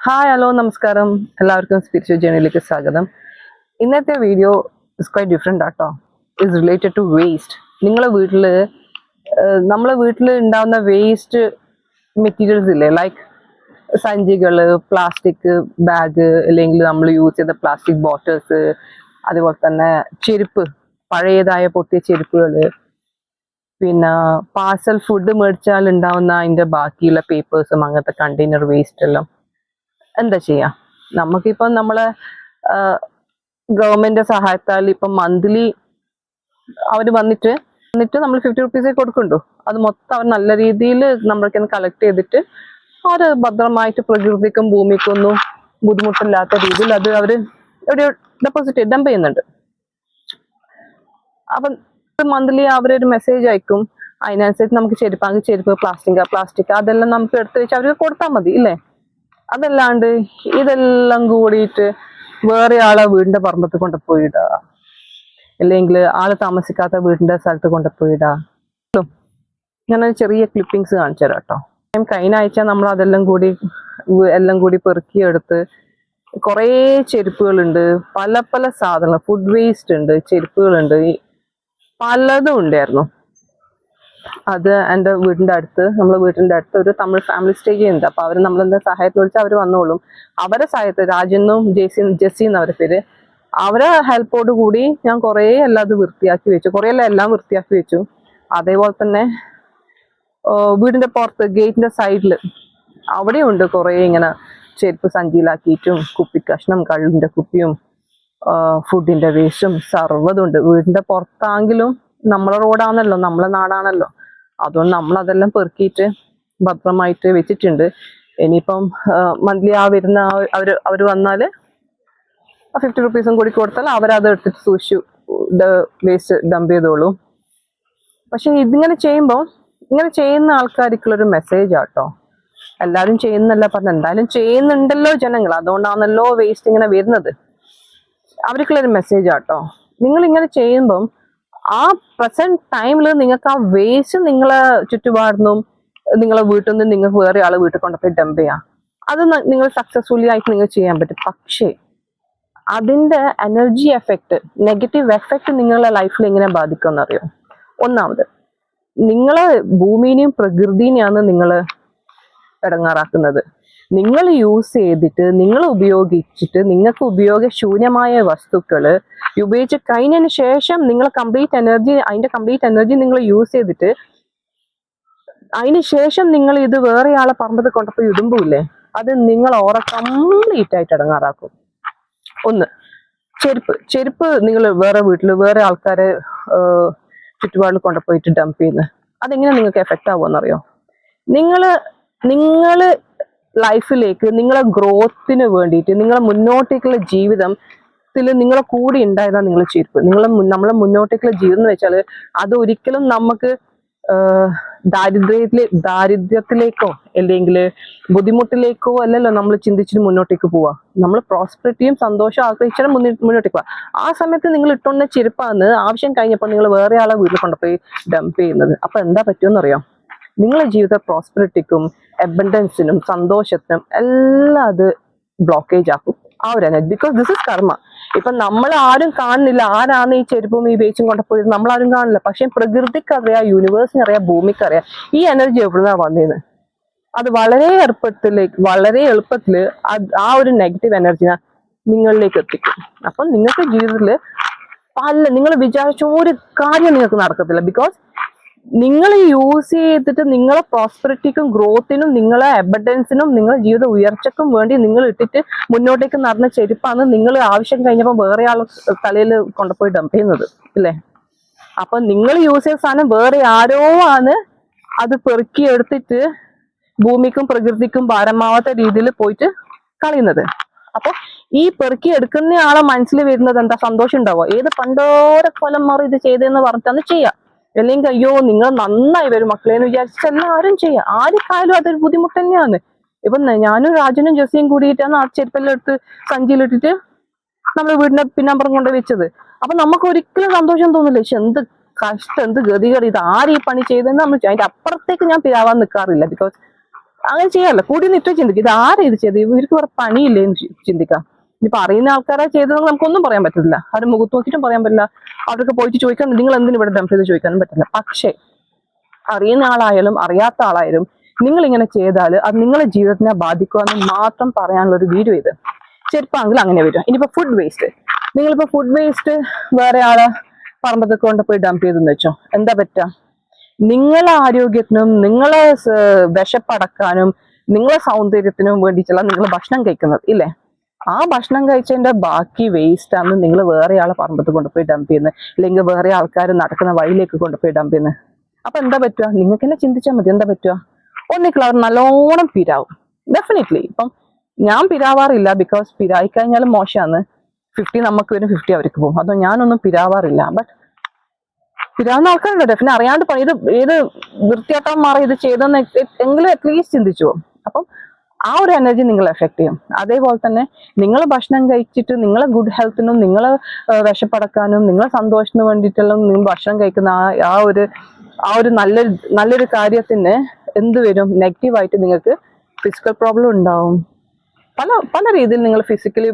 Hi hello നമസ്കാരം. എല്ലാവർക്കും spiritual ജേണിയിലേക്ക് സ്വാഗതം. ഇന്നത്തെ വീഡിയോ ഇസ് ക്വൈറ്റ് ഡിഫറെന്റ് ആട്ടോ. ഇസ് റിലേറ്റഡ് ടു വേസ്റ്റ് നിങ്ങളെ വീട്ടിൽ നമ്മളെ വീട്ടിൽ ഉണ്ടാവുന്ന വേസ്റ്റ് മെറ്റീരിയൽസ് ഇല്ലേ? ലൈക്ക് സഞ്ചികൾ പ്ലാസ്റ്റിക് ബാഗ് അല്ലെങ്കിൽ നമ്മൾ യൂസ് ചെയ്ത പ്ലാസ്റ്റിക് ബോട്ടിൽസ് അതുപോലെ തന്നെ ചെരുപ്പ് പഴയതായ പൊട്ടിയ ചെരുപ്പുകൾ പിന്നെ പാർസൽ ഫുഡ് മേടിച്ചാൽ ഉണ്ടാവുന്ന അതിന്റെ ബാക്കിയുള്ള പേപ്പേഴ്സും അങ്ങനത്തെ കണ്ടെയ്നർ വേസ്റ്റ് എല്ലാം. എന്താ ചെയ്യാ? നമുക്കിപ്പം നമ്മളെ ഗവൺമെന്റ് സഹായത്താൽ ഇപ്പം മന്ത്ലി അവർ വന്നിട്ട് വന്നിട്ട് നമ്മൾ ഫിഫ്റ്റി റുപ്പീസേ കൊടുക്കുന്നുണ്ടോ? അത് മൊത്തം അവർ നല്ല രീതിയിൽ നമ്മൾക്ക് കളക്ട് ചെയ്തിട്ട് അവർ ഭദ്രമായിട്ട് പ്രകൃതിക്കും ഭൂമിക്കും ഒന്നും ബുദ്ധിമുട്ടില്ലാത്ത രീതിയിൽ അത് അവർ ഒരു ഡെപ്പോസിറ്റ് ഡംപ് ചെയ്യുന്നുണ്ട്. അപ്പം മന്ത്ലി അവരൊരു മെസ്സേജ് അയക്കും. അതിനനുസരിച്ച് നമുക്ക് ചെരുപ്പാങ്കിൽ ചെരുപ്പ് പ്ലാസ്റ്റിക് പ്ലാസ്റ്റിക് അതെല്ലാം നമുക്ക് എടുത്ത് വെച്ച് അവർക്ക് കൊടുത്താൽ മതി ഇല്ലേ? അതല്ലാണ്ട് ഇതെല്ലാം കൂടിയിട്ട് വേറെ ആളെ വീടിന്റെ പറമ്പത്ത് കൊണ്ടുപോയിടാ. അല്ലെങ്കിൽ ആൾ താമസിക്കാത്ത വീടിന്റെ സ്ഥലത്ത് കൊണ്ടുപോയിടാ. ഞാനൊരു ചെറിയ ക്ലിപ്പിങ്സ് കാണിച്ചു തരാം കേട്ടോ. ഞാൻ കഴിഞ്ഞ ആഴ്ച നമ്മൾ അതെല്ലാം കൂടി എല്ലാം കൂടി പെറുക്കിയെടുത്ത് കുറേ ചെരുപ്പുകളുണ്ട്. പല പല സാധനങ്ങൾ ഫുഡ് വേസ്റ്റ് ഉണ്ട് ചെരുപ്പുകളുണ്ട്. പലതും ഉണ്ടായിരുന്നു. അത് എന്റെ വീടിന്റെ അടുത്ത് നമ്മളെ വീടിന്റെ അടുത്ത് ഒരു തമിഴ് ഫാമിലി സ്റ്റേ ചെയ്യുന്നുണ്ട്. അപ്പോൾ അവർ നമ്മളെന്താ സഹായത്തിന് വിളിച്ചാൽ അവർ വന്നോളും. അവരെ സഹായത്ത് രാജെന്നും ജെസി ജെസ്സി എന്നവരുടെ പേര്. അവരെ ഹെൽപ്പോട് കൂടി ഞാൻ കുറേ എല്ലാം അത് വൃത്തിയാക്കി വെച്ചു. കുറേ എല്ലാം എല്ലാം വൃത്തിയാക്കി വെച്ചു. അതേപോലെ തന്നെ വീടിന്റെ പുറത്ത് ഗേറ്റിന്റെ സൈഡിൽ അവിടെയുണ്ട് കുറേ ഇങ്ങനെ ചെരുപ്പ് സഞ്ചിയിലാക്കിയിട്ടും കുപ്പി കഷ്ണം കള്ളിന്റെ കുപ്പിയും ഫുഡിന്റെ വേസ്റ്റും സർവതുണ്ട് വീടിന്റെ പുറത്താണെങ്കിലും നമ്മളെ റോഡാണല്ലോ നമ്മളെ നാടാണല്ലോ. അതുകൊണ്ട് നമ്മൾ അതെല്ലാം പെറുക്കിയിട്ട് ഭദ്രമായിട്ട് വെച്ചിട്ടുണ്ട്. ഇനിയിപ്പം മന്ത്ലി ആ വരുന്ന അവർ അവർ വന്നാൽ ആ ഫിഫ്റ്റി റുപ്പീസും കൂടി കൊടുത്താൽ അവരത് എടുത്തിട്ട് സൂക്ഷിച്ചു വേസ്റ്റ് ഡംപ് ചെയ്തോളൂ. പക്ഷെ ഇതിങ്ങനെ ചെയ്യുമ്പോൾ ഇങ്ങനെ ചെയ്യുന്ന ആൾക്കാർക്കുള്ളൊരു മെസ്സേജ് ആട്ടോ. എല്ലാവരും ചെയ്യുന്നല്ല പറഞ്ഞ എന്തായാലും ചെയ്യുന്നുണ്ടല്ലോ ജനങ്ങൾ അതുകൊണ്ടാണല്ലോ വേസ്റ്റ് ഇങ്ങനെ വരുന്നത്. അവർക്കുള്ളൊരു മെസ്സേജ് ആട്ടോ. നിങ്ങൾ ഇങ്ങനെ ചെയ്യുമ്പം ആ പ്രസന്റ് ടൈമിൽ നിങ്ങൾക്ക് ആ വേസ്റ്റ് നിങ്ങളെ ചുറ്റുപാടുന്നും നിങ്ങളെ വീട്ടിൽ നിന്ന് നിങ്ങൾക്ക് വേറെ ആളെ വീട്ടിൽ കൊണ്ടുപോയി ഡംപ് ചെയ്യാം. അത് നിങ്ങൾ സക്സസ്ഫുള്ളി ആയിട്ട് നിങ്ങൾ ചെയ്യാൻ പറ്റും. പക്ഷേ അതിന്റെ എനർജി എഫക്റ്റ് നെഗറ്റീവ് എഫക്റ്റ് നിങ്ങളുടെ ലൈഫിൽ എങ്ങനെ ബാധിക്കുമെന്ന് അറിയോ? ഒന്നാമത് നിങ്ങളെ ഭൂമിനെയും പ്രകൃതിനെയാണ് നിങ്ങൾ ഇടങ്ങാറാക്കുന്നത്. നിങ്ങൾ യൂസ് ചെയ്തിട്ട് നിങ്ങൾ ഉപയോഗിച്ചിട്ട് നിങ്ങൾക്ക് ഉപയോഗശൂന്യമായ വസ്തുക്കൾ ഉപയോഗിച്ച് കഴിഞ്ഞതിന് ശേഷം നിങ്ങൾ കംപ്ലീറ്റ് എനർജി അതിന്റെ കംപ്ലീറ്റ് എനർജി നിങ്ങൾ യൂസ് ചെയ്തിട്ട് അതിന് ശേഷം നിങ്ങൾ ഇത് വേറെ ആളെ പറമ്പത്ത് കൊണ്ടപ്പോൾ ഇടുമ്പോയില്ലേ അത് നിങ്ങൾ ഓറ കംപ്ലീറ്റ് ആയിട്ട് ഇടങ്ങാറാക്കും. ഒന്ന് ചെരുപ്പ് ചെരുപ്പ് നിങ്ങൾ വേറെ വീട്ടിൽ വേറെ ആൾക്കാരെ ചുറ്റുപാടിൽ കൊണ്ടുപോയിട്ട് ഡംപ് ചെയ്യുന്നത് അതെങ്ങനെ നിങ്ങൾക്ക് എഫക്റ്റ് ആവുമെന്നറിയോ? നിങ്ങൾ നിങ്ങൾ ലൈഫിലേക്ക് നിങ്ങളെ ഗ്രോത്തിന് വേണ്ടിയിട്ട് നിങ്ങളെ മുന്നോട്ടേക്കുള്ള ജീവിതത്തിൽ നിങ്ങളെ കൂടി ഉണ്ടായതാണ് നിങ്ങൾ ചെരുപ്പ്. നിങ്ങൾ നമ്മളെ മുന്നോട്ടേക്കുള്ള ജീവിതം എന്ന് വെച്ചാൽ അത് ഒരിക്കലും നമുക്ക് ദാരിദ്ര്യത്തിലെ ദാരിദ്ര്യത്തിലേക്കോ അല്ലെങ്കിൽ ബുദ്ധിമുട്ടിലേക്കോ അല്ലല്ലോ നമ്മൾ ചിന്തിച്ചിട്ട് മുന്നോട്ടേക്ക് പോവാ. നമ്മൾ പ്രോസ്പെറിറ്റിയും സന്തോഷവും ആഗ്രഹിച്ചാൽ മുന്നോട്ടേക്ക് പോവാ. ആ സമയത്ത് നിങ്ങൾ ഇട്ടുന്ന ചെരുപ്പാന്ന് ആവശ്യം കഴിഞ്ഞപ്പോൾ നിങ്ങൾ വേറെ ആളെ വീട്ടിൽ കൊണ്ടുപോയി ഡംപ് ചെയ്യുന്നത്. അപ്പൊ എന്താ പറ്റുമെന്ന് അറിയാം നിങ്ങളുടെ ജീവിത പ്രോസ്പെറിറ്റിക്കും അബൻഡൻസിനും സന്തോഷത്തിനും എല്ലാം അത് ബ്ലോക്കേജ് ആക്കും. ആ ഒരു എനർജി ബിക്കോസ് ദിസ് ഇസ് കർമ്മ ഇപ്പൊ നമ്മൾ ആരും കാണുന്നില്ല. ആരാണ് ഈ ചെരുപ്പും ഈ വേച്ചും കൊണ്ടുപോയത് നമ്മൾ ആരും കാണില്ല പക്ഷെ പ്രകൃതിക്ക് അറിയാം യൂണിവേഴ്സിന് അറിയാം ഭൂമിക്ക് അറിയാം ഈ എനർജി എവിടുന്നാ വന്നിരുന്നത് അത് വളരെ എളുപ്പത്തിലേക്ക് വളരെ എളുപ്പത്തിൽ ആ ഒരു നെഗറ്റീവ് എനർജിനെ നിങ്ങളിലേക്ക് എത്തിക്കും. അപ്പം നിങ്ങൾക്ക് ജീവിതത്തിൽ പല നിങ്ങൾ വിചാരിച്ച ഒരു കാര്യം നിങ്ങൾക്ക് നടക്കത്തില്ല. ബിക്കോസ് നിങ്ങൾ യൂസ് ചെയ്തിട്ട് നിങ്ങളെ പ്രോസ്പെറിറ്റിക്കും ഗ്രോത്തിനും നിങ്ങളെ എബഡൻസിനും നിങ്ങളെ ജീവിത ഉയർച്ചക്കും വേണ്ടി നിങ്ങൾ ഇട്ടിട്ട് മുന്നോട്ടേക്ക് നടന്ന ചെരുപ്പാണ് നിങ്ങൾ ആവശ്യം കഴിഞ്ഞപ്പോൾ വേറെ ആൾ തലയിൽ കൊണ്ടുപോയി ഡംപ് ചെയ്യുന്നത് ഇല്ലേ? അപ്പൊ നിങ്ങൾ യൂസ് ചെയ്ത സാധനം വേറെ ആരോ ആണ് അത് പെറുക്കി എടുത്തിട്ട് ഭൂമിക്കും പ്രകൃതിക്കും ഭാരമാവാത്ത രീതിയിൽ പോയിട്ട് കളയുന്നത്. അപ്പൊ ഈ പെറുക്കി എടുക്കുന്ന ആളെ മനസ്സിൽ വരുന്നത് എന്താ? സന്തോഷം ഉണ്ടാവോ ഏത് പണ്ടോരെ കൊലം മാറി ഇത് ചെയ്തെന്ന് പറഞ്ഞിട്ടാണ് ചെയ്യാം. അല്ലെങ്കിൽ അയ്യോ നിങ്ങൾ നന്നായി വരും മക്കളെ എന്ന് വിചാരിച്ചിട്ട് എല്ലാവരും ചെയ്യാം. ആർക്കായാലും അതൊരു ബുദ്ധിമുട്ട് തന്നെയാണ്. ഇപ്പൊ ഞാനും രാജനും ജസിയും കൂടിയിട്ടാണ് ആ ചെരുപ്പെല്ലാം എടുത്ത് സഞ്ചിയിലിട്ടിട്ട് നമ്മുടെ വീടിന്റെ പിന്നാമ്പുറം കൊണ്ട് വെച്ചത്. അപ്പൊ നമുക്ക് ഒരിക്കലും സന്തോഷം തോന്നില്ല. പക്ഷെ എന്ത് കഷ്ടം എന്ത് ഗതികേട്. ഇത് ആര് ഈ പണി ചെയ്തെന്ന് നമ്മൾ അതിന്റെ അപ്പുറത്തേക്ക് ഞാൻ പിരാവാൻ നിൽക്കാറില്ല ബിക്കോസ് അങ്ങനെ ചെയ്യാറില്ല. കൂടി നിറ്റ ചിന്തിക്കും. ഇത് ആരും ഇത് ചെയ്ത് ഇവർക്ക് വേറെ പണിയില്ലേ എന്ന് ചിന്തിക്കാം. ഇനിയിപ്പോ അറിയുന്ന ആൾക്കാരെ ചെയ്തതെന്ന് നമുക്കൊന്നും പറയാൻ പറ്റില്ല അവരുടെ മുഖത്ത് നോക്കിയിട്ടും പറയാൻ പറ്റില്ല. അവരൊക്കെ പോയിട്ട് ചോദിക്കാൻ നിങ്ങൾ എന്തിനു ഇവിടെ ഡംപ് ചെയ്ത് ചോദിക്കാനും പറ്റില്ല? പക്ഷേ അറിയുന്ന ആളായാലും അറിയാത്ത ആളായാലും നിങ്ങൾ ഇങ്ങനെ ചെയ്താൽ അത് നിങ്ങളുടെ ജീവിതത്തിനെ ബാധിക്കുമെന്ന് മാത്രം പറയാനുള്ള ഒരു വീഡിയോ ഇത്. ചെരുപ്പാണെങ്കിൽ അങ്ങനെ വരും. ഇനിയിപ്പോ ഫുഡ് വേസ്റ്റ് നിങ്ങളിപ്പോ ഫുഡ് വേസ്റ്റ് വേറെ ആളെ പറമ്പത്തൊക്കെ കൊണ്ടുപോയി ഡംപ് ചെയ്തെന്ന് വെച്ചോ. എന്താ പറ്റുക നിങ്ങളെ ആരോഗ്യത്തിനും നിങ്ങളെ വിശപ്പടക്കാനും നിങ്ങളെ സൗന്ദര്യത്തിനും വേണ്ടിയിട്ടുള്ള നിങ്ങൾ ഭക്ഷണം കഴിക്കുന്നത് ഇല്ലേ? ആ ഭക്ഷണം കഴിച്ചതിന്റെ ബാക്കി വേസ്റ്റ് ആണ് നിങ്ങൾ വേറെ ആളെ പറമ്പത്ത് കൊണ്ടുപോയി ഡംപ് ചെയ്യുന്നത് അല്ലെങ്കിൽ വേറെ ആൾക്കാർ നടക്കുന്ന വഴിയിലേക്ക് കൊണ്ടുപോയി ഡംപ് ചെയ്യുന്നത് അപ്പൊ എന്താ പറ്റുക? നിങ്ങൾക്ക് തന്നെ ചിന്തിച്ചാൽ മതി എന്താ പറ്റുക? ഒന്നിക്കൽ അവർ നല്ലോണം പിരാവും. ഡെഫിനറ്റ്ലി ഇപ്പം ഞാൻ പിരാവാറില്ല ബിക്കോസ് പിരായി കഴിഞ്ഞാലും മോശമാണ്. ഫിഫ്റ്റി നമുക്ക് വരും ഫിഫ്റ്റി അവർക്ക് പോകും. അതോ ഞാനൊന്നും പിരാവാറില്ല. ബട്ട് പിരാവുന്ന ആൾക്കാരുണ്ട്. ഡെഫിനെ അറിയാണ്ട് ഇത് ഏത് വൃത്തിയാട്ടം മാറി ഇത് ചെയ്തെന്ന് എങ്കിലും അറ്റ്ലീസ്റ്റ് ചിന്തിച്ചു പോകും. അപ്പം ആ ഒരു എനർജി നിങ്ങൾ എഫക്ട് ചെയ്യും. അതേപോലെ തന്നെ നിങ്ങൾ ഭക്ഷണം കഴിച്ചിട്ട് നിങ്ങളെ ഗുഡ് ഹെൽത്തിനും നിങ്ങൾ വിഷപ്പടക്കാനും നിങ്ങളെ സന്തോഷത്തിന് വേണ്ടിയിട്ടെല്ലാം നിങ്ങൾ ഭക്ഷണം കഴിക്കുന്ന ആ ആ ഒരു ആ ഒരു നല്ല നല്ലൊരു കാര്യത്തിന് എന്ത് വരും? നെഗറ്റീവായിട്ട് നിങ്ങൾക്ക് ഫിസിക്കൽ പ്രോബ്ലം ഉണ്ടാവും. പല പല രീതിയിൽ നിങ്ങൾ ഫിസിക്കലി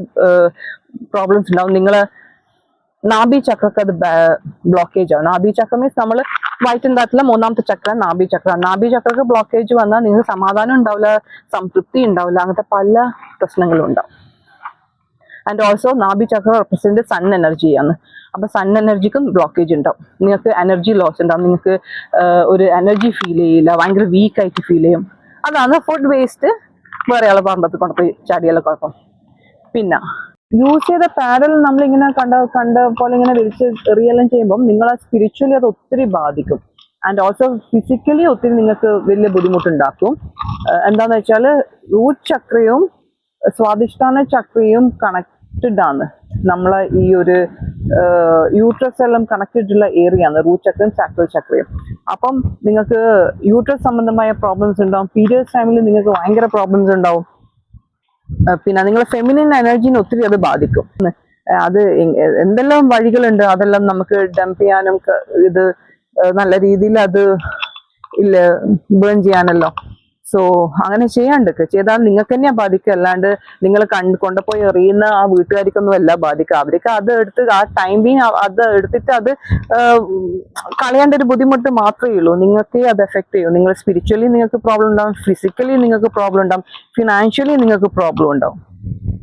പ്രോബ്ലംസ് ഉണ്ടാവും. നിങ്ങൾ നാഭി ചക്രക്ക് അത് ബ്ലോക്കേജ് ആവും നാഭി ചക്ര മീൻസ് നമ്മൾ വൈറ്റ് അകത്തുള്ള മൂന്നാമത്തെ ചക്ര നാഭി ചക്ര. നാഭി ചക്രക്ക് ബ്ലോക്കേജ് വന്നാൽ നിങ്ങൾക്ക് സമാധാനം ഉണ്ടാവില്ല സംതൃപ്തി ഉണ്ടാവില്ല അങ്ങനത്തെ പല പ്രശ്നങ്ങളും ഉണ്ടാവും. And also nabhi chakra represent sun എനർജിയാണ് അപ്പൊ സൺ എനർജിക്കും ബ്ലോക്കേജ് ഉണ്ടാവും. നിങ്ങൾക്ക് എനർജി ലോസ് ഉണ്ടാവും. നിങ്ങൾക്ക് ഒരു എനർജി ഫീൽ ചെയ്യില്ല ഭയങ്കര വീക്ക് ആയിട്ട് ഫീൽ ചെയ്യും. അതാണ് ഫുഡ് വേസ്റ്റ് വേറെ ആളെ പറമ്പത്ത് കൊണ്ടുപോയി ചാടിയാലോ കുഴപ്പം. പിന്നെ യൂസ് ചെയ്ത പാരൽ നമ്മൾ ഇങ്ങനെ കണ്ട കണ്ട പോലെ ഇങ്ങനെ വിളിച്ച് എറിയെല്ലാം ചെയ്യുമ്പോൾ നിങ്ങളെ സ്പിരിച്വലി അത് ഒത്തിരി ബാധിക്കും. ആൻഡ് ഓൾസോ ഫിസിക്കലി ഒത്തിരി നിങ്ങൾക്ക് വലിയ ബുദ്ധിമുട്ടുണ്ടാക്കും. എന്താന്ന് വെച്ചാൽ റൂട്ട് ചക്രയും സ്വാദിഷ്ഠാന ചക്രയും കണക്റ്റഡ് ആണ്. നമ്മളെ ഈ ഒരു യൂട്രസ് എല്ലാം കണക്റ്റഡ് ഉള്ള ഏരിയ ആണ് റൂട്ട് ചക്രയും സാക്രൽ ചക്രയും. അപ്പം നിങ്ങൾക്ക് യൂട്രസ് സംബന്ധമായ പ്രോബ്ലംസ് ഉണ്ടാവും. പീരിയഡ്സ് ടൈമിൽ നിങ്ങൾക്ക് ഭയങ്കര പ്രോബ്ലംസ് ഉണ്ടാവും. പിന്നെ നിങ്ങളെ ഫെമിനിൻ എനർജീനെ ഒത്തിരി അത് ബാധിക്കും. അത് എന്തെല്ലാം വഴികളുണ്ട്? അതെല്ലാം നമുക്ക് ഡംപ് ചെയ്യാനും ഇത് നല്ല രീതിയിൽ അത് ഇല്ല ബേൺ ചെയ്യാനല്ലോ. സോ അങ്ങനെ ചെയ്യാണ്ടൊക്കെ ചെയ്താൽ നിങ്ങൾക്ക് തന്നെയാ ബാധിക്കുക. അല്ലാണ്ട് നിങ്ങൾ കണ്ട് കൊണ്ടുപോയി എറിയുന്ന ആ വീട്ടുകാർക്കൊന്നും അല്ല ബാധിക്കുക. അവർക്ക് അത് എടുത്ത് ആ ടൈം ബീങ് അത് എടുത്തിട്ട് അത് കളയേണ്ട ഒരു ബുദ്ധിമുട്ട് മാത്രമേ ഉള്ളൂ. നിങ്ങൾക്ക് അത് എഫക്ട് ചെയ്യും. നിങ്ങൾ സ്പിരിച്വലി നിങ്ങൾക്ക് പ്രോബ്ലം ഉണ്ടാവും. ഫിസിക്കലി നിങ്ങൾക്ക് പ്രോബ്ലം ഉണ്ടാവും. ഫിനാൻഷ്യലി നിങ്ങൾക്ക് പ്രോബ്ലം ഉണ്ടാവും.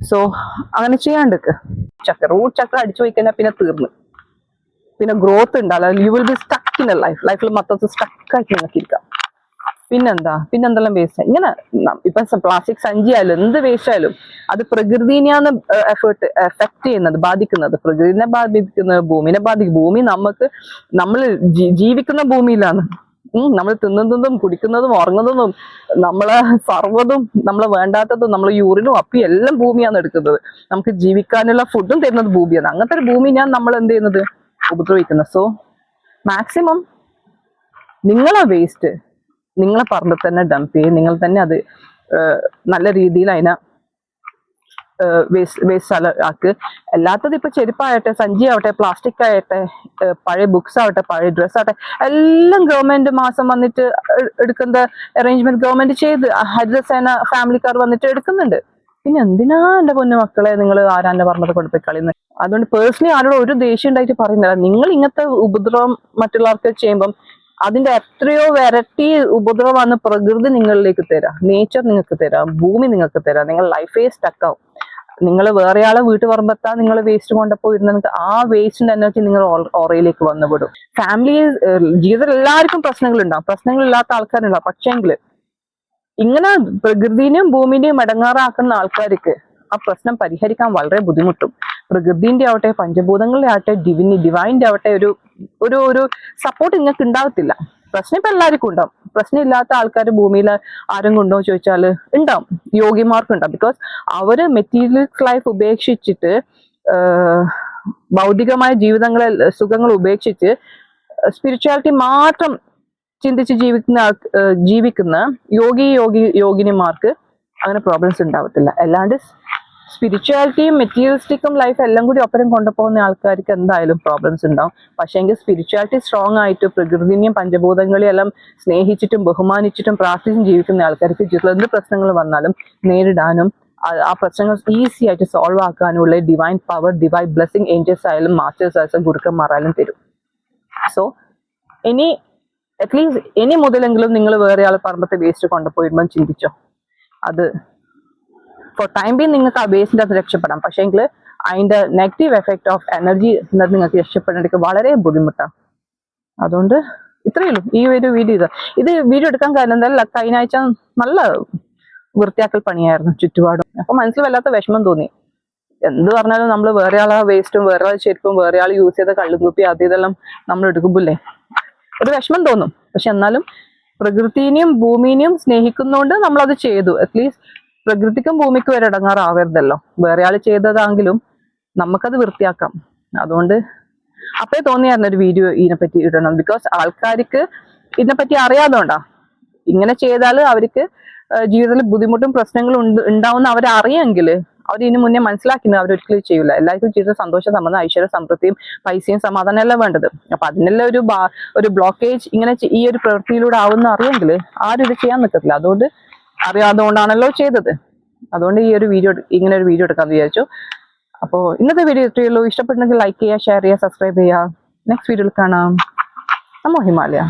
സോ അങ്ങനെ ചെയ്യാണ്ടൊക്കെ ചക്ര റൂട്ട് ചക്ര അടിച്ചു പോയി കഴിഞ്ഞാൽ പിന്നെ തീർന്നു. പിന്നെ ഗ്രോത്ത് ഉണ്ടാവില്ല. You will be stuck in life ലൈഫിൽ മൊത്തത്തിൽ സ്റ്റക്കായിട്ട് നിങ്ങൾക്ക് ഇരിക്കാം പിന്നെന്താ? പിന്നെന്തെല്ലാം വേസ്റ്റ് ഇങ്ങനെ ഇപ്പൊ പ്ലാസ്റ്റിക് സഞ്ചി ആയാലും എന്ത് വേസ്റ്റ് ആയാലും അത് പ്രകൃതിനെയാണ് എഫേർട്ട് എഫക്ട് ചെയ്യുന്നത് ബാധിക്കുന്നത്. പ്രകൃതിനെ ബാധിക്കുന്നത് ഭൂമിനെ ബാധിക്കും. ഭൂമി നമുക്ക് നമ്മൾ ജീവിക്കുന്ന ഭൂമിയിലാണ്. നമ്മൾ തിന്നുന്നതും കുടിക്കുന്നതും ഉറങ്ങുന്നതും നമ്മളെ സർവതും നമ്മളെ വേണ്ടാത്തതും നമ്മൾ യൂറിനും അപ്പി എല്ലാം ഭൂമിയാണ് എടുക്കുന്നത്. നമുക്ക് ജീവിക്കാനുള്ള ഫുഡും തരുന്നത് ഭൂമിയാണ്. അങ്ങനത്തെ ഒരു ഭൂമി ഞാൻ നമ്മൾ എന്ത് ചെയ്യുന്നത്? ഉപദ്രവിക്കുന്നത്. സോ മാക്സിമം നിങ്ങളെ വേസ്റ്റ് നിങ്ങളെ പറമ്പിൽ തന്നെ ഡംപ് ചെയ്യും നിങ്ങൾ തന്നെ അത് നല്ല രീതിയിൽ അതിനെ വേസ്റ്റ് വേസ്റ്റ് സ്ഥലം ആക്ക് അല്ലാത്തത് ഇപ്പൊ ചെരുപ്പാകട്ടെ സഞ്ചി ആവട്ടെ പ്ലാസ്റ്റിക് ആകട്ടെ പഴയ ബുക്സ് ആവട്ടെ പഴയ ഡ്രസ് ആവട്ടെ എല്ലാം ഗവൺമെന്റ് മാസം വന്നിട്ട് എടുക്കുന്ന അറേഞ്ച്മെന്റ് ഗവൺമെന്റ് ചെയ്ത് ഹരിതസേന ഫാമിലിക്കാർ വന്നിട്ട് എടുക്കുന്നുണ്ട്. പിന്നെ എന്തിനാ എന്റെ പൊന്നു മക്കളെ നിങ്ങൾ ആരാന്റെ പറഞ്ഞത് കൊടുത്ത് കളിയുന്നത് അതുകൊണ്ട് പേഴ്സണലി ആരോട് ഒരു ദേഷ്യം ഉണ്ടായിട്ട് പറയുന്നില്ല. നിങ്ങൾ ഇങ്ങനത്തെ ഉപദ്രവം മറ്റുള്ളവർക്ക് ചെയ്യുമ്പം അതിന്റെ എത്രയോ വെറൈറ്റി ഉപദ്രവമാണ് പ്രകൃതി നിങ്ങളിലേക്ക് തരാം. നേച്ചർ നിങ്ങൾക്ക് തരാം. ഭൂമി നിങ്ങൾക്ക് തരാം. നിങ്ങൾ ലൈഫേ സ്റ്റക്ക് ആവും. നിങ്ങൾ വേറെയാളെ ആളെ പറമ്പത്താ നിങ്ങൾ വേസ്റ്റ് കൊണ്ടപ്പോ ഇരുന്നിട്ട് ആ വേസ്റ്റിന്റെ എനർജി നിങ്ങൾ ഓറയിലേക്ക് വന്നുവിടും ഫാമിലി ജീവിതത്തിൽ എല്ലാവർക്കും പ്രശ്നങ്ങളുണ്ടാവും. പ്രശ്നങ്ങളില്ലാത്ത ആൾക്കാരുണ്ടാവും. പക്ഷേങ്കിൽ ഇങ്ങനെ പ്രകൃതിനെയും ഭൂമിനെയും ഇടങ്ങാറാക്കുന്ന ആൾക്കാർക്ക് ആ പ്രശ്നം പരിഹരിക്കാൻ വളരെ ബുദ്ധിമുട്ടും. പ്രകൃതിന്റെ ആവട്ടെ പഞ്ചഭൂതങ്ങളുടെ ആവട്ടെ ഡിവിനി ഡിവൈന്റെ ആവട്ടെ ഒരു ഒരു ഒരു സപ്പോർട്ട് നിങ്ങൾക്ക് ഉണ്ടാവത്തില്ല പ്രശ്നം ഇപ്പൊ എല്ലാവർക്കും ഉണ്ടാവും. പ്രശ്നം ഇല്ലാത്ത ആൾക്കാർ ഭൂമിയിൽ ആരും കൊണ്ടോ ചോദിച്ചാൽ ഉണ്ടാവും യോഗിമാർക്ക് ഉണ്ടാവും ബിക്കോസ് അവർ മെറ്റീരിയൽസ് ലൈഫ് ഉപേക്ഷിച്ചിട്ട് ഭൗതികമായ ജീവിതങ്ങളെ സുഖങ്ങൾ ഉപേക്ഷിച്ച് സ്പിരിച്വാലിറ്റി മാത്രം ചിന്തിച്ച് ജീവിക്കുന്ന ജീവിക്കുന്ന യോഗി യോഗി യോഗിനിമാർക്ക് അങ്ങനെ പ്രോബ്ലംസ് ഉണ്ടാവത്തില്ല അല്ലാണ്ട് സ്പിരിച്വാലിറ്റിയും മെറ്റീരിയലിസ്റ്റിക്കും ലൈഫ് എല്ലാം കൂടി ഒപ്പരം കൊണ്ടുപോകുന്ന ആൾക്കാർക്ക് എന്തായാലും പ്രോബ്ലംസ് ഉണ്ടാവും. പക്ഷേ എങ്കിൽ സ്പിരിച്വാലിറ്റി സ്ട്രോങ് ആയിട്ട് പ്രകൃതിനെയും പഞ്ചഭൂതങ്ങളെയും എല്ലാം സ്നേഹിച്ചിട്ടും ബഹുമാനിച്ചിട്ടും പ്രാർത്ഥിച്ചും ജീവിക്കുന്ന ആൾക്കാർക്ക് ജീവിതത്തിൽ എന്ത് പ്രശ്നങ്ങൾ വന്നാലും നേരിടാനും ആ- പ്രശ്നങ്ങൾ ഈസി ആയിട്ട് സോൾവ് ആക്കാനുള്ള divine power divine blessing angels ആയാലും മാസ്റ്റേഴ്സ് ആയാലും ഗുരുക്കന്മാരായാലും തരും. സോ ഇനി അറ്റ്ലീസ്റ്റ് ഇനി മുതലെങ്കിലും നിങ്ങൾ വേറെ ആൾ പറമ്പത്തെ വേസ്റ്റ് കൊണ്ടുപോയിടുമ്പോൾ ചിന്തിച്ചോ? അത് ഫോർ ടൈം ബി നിങ്ങൾക്ക് ആ ബേസിന്റെ അത് രക്ഷപ്പെടാം. പക്ഷേ എങ്കിൽ അതിന്റെ നെഗറ്റീവ് എഫക്റ്റ് ഓഫ് എനർജി എന്നത് നിങ്ങൾക്ക് രക്ഷപ്പെടേണ്ടത് വളരെ ബുദ്ധിമുട്ടാണ് അതുകൊണ്ട് ഇത്രയേ ഉള്ളൂ. ഈ ഒരു വീഡിയോ ഇത്. ഇത് വീഡിയോ എടുക്കാൻ കാരണം എന്തായാലും കഴിഞ്ഞ ആഴ്ച നല്ല വൃത്തിയാക്കൽ പണിയായിരുന്നു ചുറ്റുപാടും. അപ്പൊ മനസ്സിൽ വല്ലാത്ത വിഷമം തോന്നി. എന്ത് പറഞ്ഞാലും നമ്മൾ വേറെ ആളെ വേസ്റ്റും വേറെ ആളെ ചെരുപ്പും വേറെ ആൾ യൂസ് ചെയ്ത കള്ളുകൂപ്പി അത് ഇതെല്ലാം നമ്മൾ എടുക്കുമ്പോഴേ ഒരു വിഷമം തോന്നും. പക്ഷെ എന്നാലും പ്രകൃതിനെയും ഭൂമിനെയും സ്നേഹിക്കുന്നതുകൊണ്ട് നമ്മളത് ചെയ്തു. അറ്റ്ലീസ്റ്റ് പ്രകൃതിക്കും ഭൂമിക്കും വരെ ഇടങ്ങാറാവരുതല്ലോ വേറെ ആൾ ചെയ്തതാണെങ്കിലും നമുക്കത് വൃത്തിയാക്കാം. അതുകൊണ്ട് അപ്പേ തോന്നിയായിരുന്നു ഒരു വീഡിയോ ഇതിനെപ്പറ്റി ഇടണം. ബിക്കോസ് ആൾക്കാർക്ക് ഇതിനെപ്പറ്റി അറിയാതുകൊണ്ടാ ഇങ്ങനെ ചെയ്താൽ അവർക്ക് ജീവിതത്തിൽ ബുദ്ധിമുട്ടും പ്രശ്നങ്ങളും ഉണ്ട് ഉണ്ടാവുന്ന അവർ അറിയെങ്കിൽ അവർ ഇതിനു മുന്നേ മനസ്സിലാക്കുന്നത് അവർ ഒരിക്കലും ചെയ്യില്ല എല്ലാവർക്കും ജീവിതത്തിൽ സന്തോഷം സമ്മതം ഐശ്വര്യ സമൃദ്ധിയും പൈസയും സമാധാനം എല്ലാം വേണ്ടത്? അപ്പൊ അതിനെല്ലാം ഒരു ഒരു ബ്ലോക്കേജ് ഇങ്ങനെ ഈ ഒരു പ്രവൃത്തിയിലൂടെ ആവുന്ന അറിയെങ്കിൽ ആരും ഇത് ചെയ്യാൻ നിൽക്കത്തില്ല അതുകൊണ്ട് അറിയാതുകൊണ്ടാണല്ലോ ചെയ്തത്. അതുകൊണ്ട് ഈ ഒരു വീഡിയോ ഇങ്ങനെ ഒരു വീഡിയോ എടുക്കാൻ വിചാരിച്ചു. അപ്പോൾ ഇന്നത്തെ വീഡിയോ ഇത്രയുള്ളൂ ഇഷ്ടപ്പെട്ടെങ്കിൽ ലൈക്ക് ചെയ്യുക ഷെയർ ചെയ്യുക സബ്സ്ക്രൈബ് ചെയ്യുക. നെക്സ്റ്റ് വീഡിയോയിൽ കാണാം. നമ്മോ ഹിമാലയ.